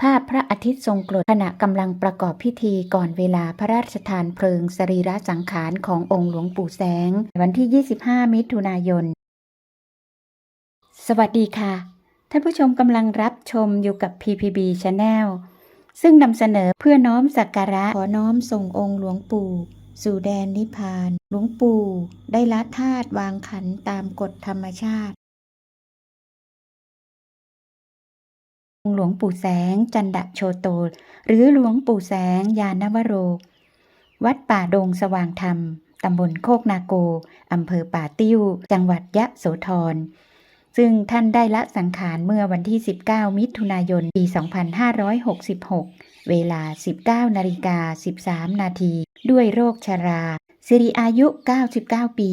ภาพพระอาทิตย์ทรงกรดขณะกำลังประกอบพิธีก่อนเวลาพระราชทานเพลิงสรีระสังขารขององค์หลวงปู่แสง วันที่ 25 มิถุนายน สวัสดีค่ะ ท่านผู้ชมกำลังรับชมอยู่กับ PPB Channel ซึ่งนำเสนอเพื่อน้อมสักการะขอน้อมส่งองค์หลวงปู่ สู่แดนนิพพาน หลวงปู่ได้ละธาตุวางขันตามกฎธรรมชาติ หลวงปู่แสง จันดะโชโต หรือหลวงปู่แสง ยานวโร วัดป่าดงสว่างธรรม ตำบลโคกนาโก อำเภอป่าติ้ว จังหวัดยะโสธร ซึ่งท่านได้ละสังขารเมื่อวันที่ 19 มิถุนายน ปี 2566 เวลา 19นาฬิกา13 นาที ด้วยโรคชรา สิริอายุ 99 ปี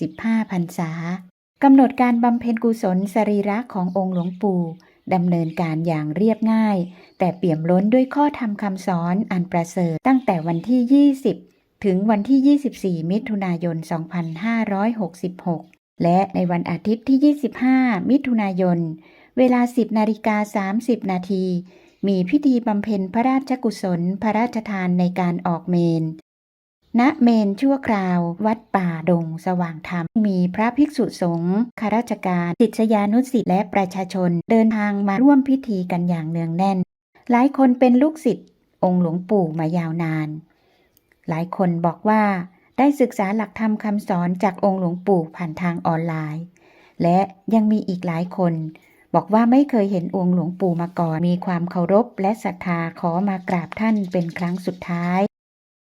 75พรรษากำหนดการบำเพ็ญกุศลสรีระขององค์หลวงปู่ ดำเนินการอย่างเรียบง่าย แต่เปี่ยมล้นด้วยข้อธรรมคำสอนอันประเสริฐตั้งแต่วันที่ 20 ถึงวันที่ 24 มิถุนายน 2566 และในวันอาทิตย์ที่ 25 มิถุนายน เวลา 10นาฬิกา30 นาทีมีพิธีบำเพ็ญพระราชกุศล พระราชทานในการออกเมน ณเมนชั่วคราว วัดป่าดงสว่างธรรม มีพระภิกษุสงฆ์ข้าราชการศิษยานุศิษย์และประชาชนเดินทางมาร่วมพิธีกันอย่างเนืองแน่น หลายคนเป็นลูกศิษย์องค์หลวงปู่มายาวนาน หลายคนบอกว่าได้ศึกษาหลักธรรมคำสอนจากองค์หลวงปู่ผ่านทางออนไลน์ และยังมีอีกหลายคน บอกว่าไม่เคยเห็นองค์หลวงปู่มาก่อน มีความเคารพและศรัทธาขอมากราบท่านเป็นครั้งสุดท้าย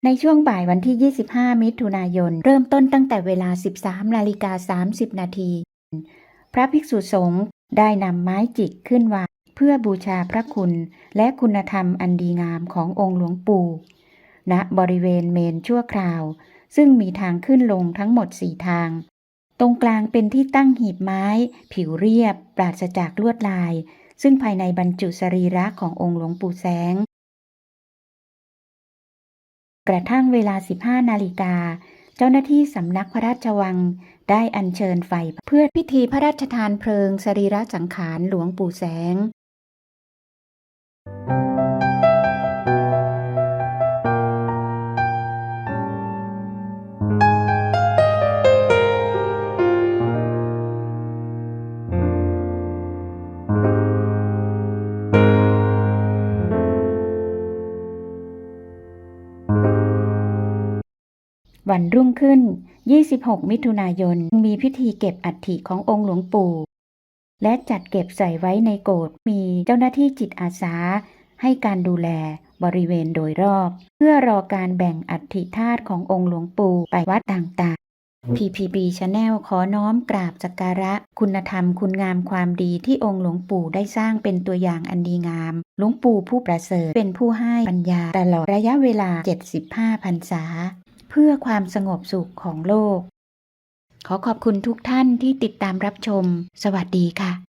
ในช่วงบ่ายวันที่ 25 มิถุนายน เริ่มต้นตั้งแต่เวลา 13นาฬิกา30 นาที พระภิกษุสงฆ์ได้นำไม้จิกขึ้นวางเพื่อบูชาพระคุณและคุณธรรมอันดีงามขององค์หลวงปู่ณบริเวณเมนชั่วคราว ซึ่งมีทางขึ้นลงทั้งหมดสี่ทาง ตรงกลางเป็นที่ตั้งหีบไม้ ผิวเรียบ ปราศจากลวดลาย ซึ่งภายในบรรจุสรีระขององค์หลวงปู่แสง กระทั่งเวลา 15 นาฬิกา เจ้าหน้าที่สำนักพระราชวัง ได้อัญเชิญไฟเพื่อพิธีพระราชทานเพลิง สรีระสังขารหลวงปู่แสง วันรุ่งขึ้น 26 มิถุนายน มีพิธีเก็บอัฐิขององค์หลวงปู่ และจัดเก็บใส่ไว้ในโกรธมีเจ้าหน้าที่จิตอาสา ให้การดูแลบริเวณโดยรอบ เพื่อรอการแบ่งอัฐิธาตุขององค์หลวงปู่ไปวัดต่าง ๆ PPB Channel ขอน้อมกราบสักการะ คุณธรรมคุณงามความดีที่องค์หลวงปู่ได้สร้างเป็นตัวอย่างอันดีงาม หลวงปู่ผู้ประเสริฐเป็นผู้ให้ปัญญาตลอดระยะเวลา 75พรรษา เพื่อความสงบสุขของโลก ขอขอบคุณทุกท่านที่ติดตามรับชม สวัสดีค่ะ